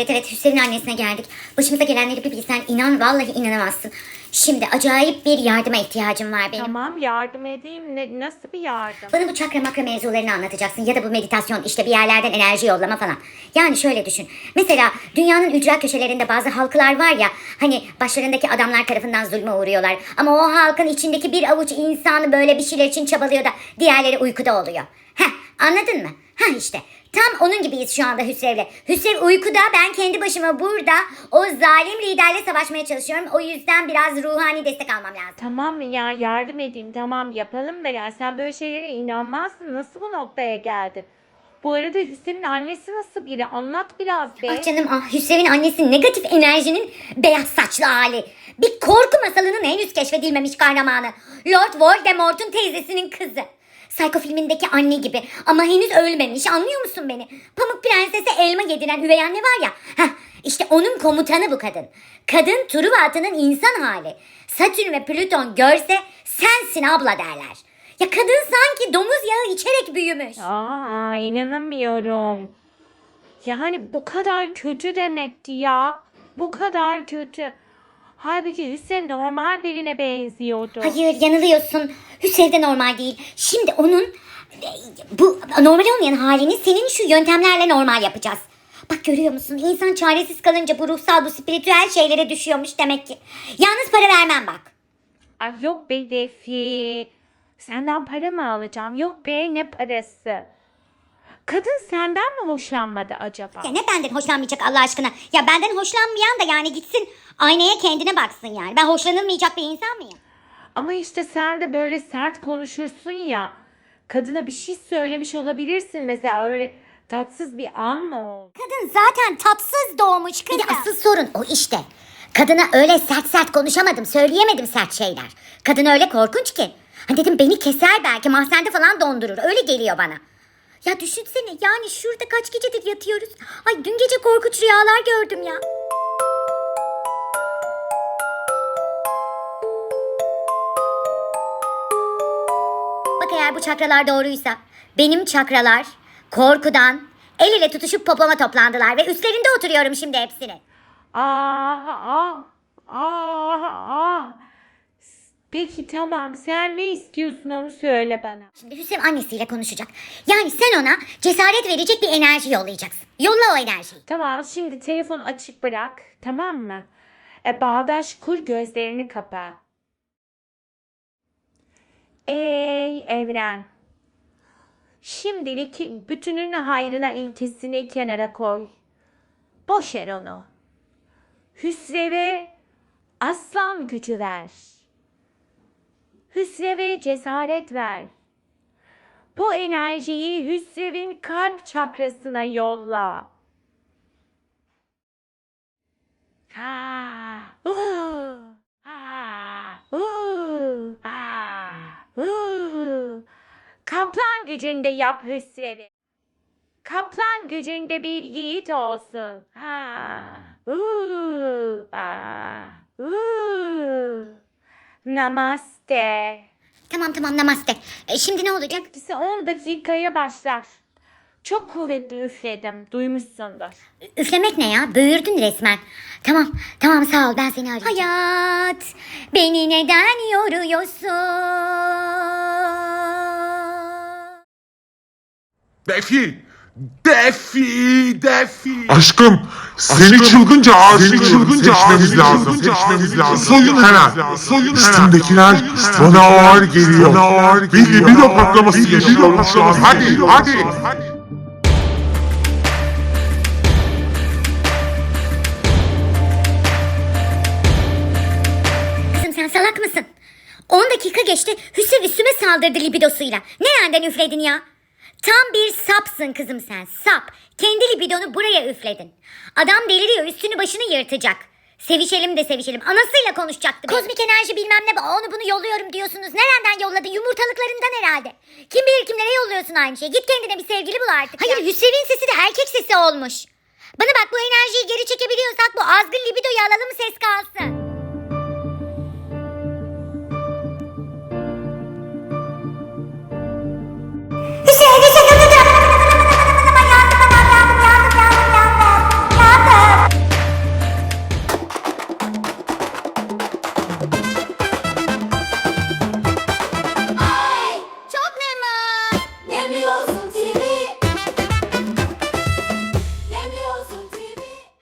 Evet evet Hüseyin'in annesine geldik. Başımıza gelenleri bir bilsen inan vallahi inanamazsın. Şimdi acayip bir yardıma ihtiyacım var benim. Tamam yardım edeyim. Ne, nasıl bir yardım? Bana bu çakra makra mevzularını anlatacaksın ya da bu meditasyon işte bir yerlerden enerji yollama falan. Yani şöyle düşün. Mesela dünyanın ücra köşelerinde bazı halklar var ya hani başlarındaki adamlar tarafından zulme uğruyorlar. Ama o halkın içindeki bir avuç insanı böyle bir şeyler için çabalıyor da diğerleri uykuda oluyor. Heh anladın mı? Ha işte tam onun gibiyiz şu anda Hüsrev'le. Hüsrev uykuda ben kendi başıma burada o zalim liderle savaşmaya çalışıyorum. O yüzden biraz ruhani destek almam lazım. Tamam ya yardım edeyim. Tamam yapalım da ya sen böyle şeylere inanmazsın. Nasıl bu noktaya geldin? Bu arada Hüseyin'in annesi nasıl biri? Anlat biraz be. Ah canım ah Hüsrev'in annesi negatif enerjinin beyaz saçlı hali. Bir korku masalının henüz keşfedilmemiş kahramanı. Lord Voldemort'un teyzesinin kızı. Psycho filmindeki anne gibi ama henüz ölmemiş anlıyor musun beni? Pamuk Prenses'e elma yediren üvey anne var ya. Heh, işte onun komutanı bu kadın. Kadın Truva atının insan hali. Satürn ve Plüton görse sensin abla derler. Ya kadın sanki domuz yağı içerek büyümüş. Aa inanamıyorum. Yani bu kadar kötü demekti ya. Bu kadar kötü. Halbuki Hüseyin normal birine benziyordu. Hayır yanılıyorsun. Hüseyin de normal değil. Şimdi onun bu normal olmayan halini senin şu yöntemlerle normal yapacağız. Bak görüyor musun? İnsan çaresiz kalınca bu ruhsal, bu spiritüel şeylere düşüyormuş demek ki. Yalnız para vermem bak. Ay yok be Defi. Senden para mı alacağım? Yok be ne parası? Kadın senden mi hoşlanmadı acaba? Ya ne benden hoşlanmayacak Allah aşkına? Ya benden hoşlanmayan da yani gitsin aynaya kendine baksın yani. Ben hoşlanılmayacak bir insan mıyım? Ama işte sen de böyle sert konuşursun ya. Kadına bir şey söylemiş olabilirsin mesela öyle tatsız bir an mı oldu? Kadın zaten tatsız doğmuş kız. Bir de asıl sorun o işte. Kadına öyle sert sert konuşamadım, söyleyemedim sert şeyler. Kadın öyle korkunç ki. Hani dedim beni keser belki mahzende falan dondurur. Öyle geliyor bana. Ya düşünsene yani şurada kaç gecedir yatıyoruz. Ay dün gece korkunç rüyalar gördüm ya. Eğer bu çakralar doğruysa benim çakralar korkudan el ile tutuşup popoma toplandılar ve üstlerinde oturuyorum şimdi hepsini. Ah ah ah ah. Peki tamam sen ne istiyorsun onu söyle bana. Şimdi Hüseyin annesiyle konuşacak. Yani sen ona cesaret verecek bir enerji yollayacaksın. Yolla o enerjiyi. Tamam şimdi telefonu açık bırak tamam mı? E, bağdaş kur gözlerini kapa. Ey evren. Şimdilik bütünün hayrına iltisini kenara koy. Boş ver onu. Hüsrev'e aslan gücü ver. Hüsrev'e cesaret ver. Bu enerjiyi Hüsrev'in kalp çakrasına yolla. Ha, uh, ha, uh, ha, uh. Kaplan gücünde yap Hüsrev'i. Kaplan gücünde bir yiğit olsun. Ha, ha, uh. Namaste. Tamam tamam namaste. E, şimdi ne olacak? Etkisi 10 dakikaya başlar. Çok kuvvetli üfledim. Duymuşsundur. Üflemek ne ya? Böğürdün resmen. Tamam tamam sağ ol ben seni arayacağım. Hayat beni neden yoruyorsun? Defi! Defi! Defi! Aşkım, seni çılgınca aşık çılgınca seçmemiz lazım. Seçmemiz lazım. Soyun hemen. Soyun Üstündekiler bana ağır geliyor. Bana ağır geliyor. Bir libido patlaması yaşıyorum şu an. Hadi, hadi. Kızım sen salak mısın? 10 dakika geçti Hüsrev üstüme saldırdı libidosuyla. Nereden üfledin ya? Tam bir sapsın kızım sen sap. Kendi libidonu buraya üfledin. Adam deliriyor üstünü başını yırtacak. Sevişelim de sevişelim. Anasıyla konuşacaktı. Kozmik enerji bilmem ne onu bunu yolluyorum diyorsunuz. Nereden yolladı? Yumurtalıklarından herhalde. Kim bilir kimlere yolluyorsun aynı şeyi. Git kendine bir sevgili bul artık. Hayır Hüsrev'in sesi de erkek sesi olmuş. Bana bak bu enerjiyi geri çekebiliyorsak bu azgın libidoyu alalım ses kalsın.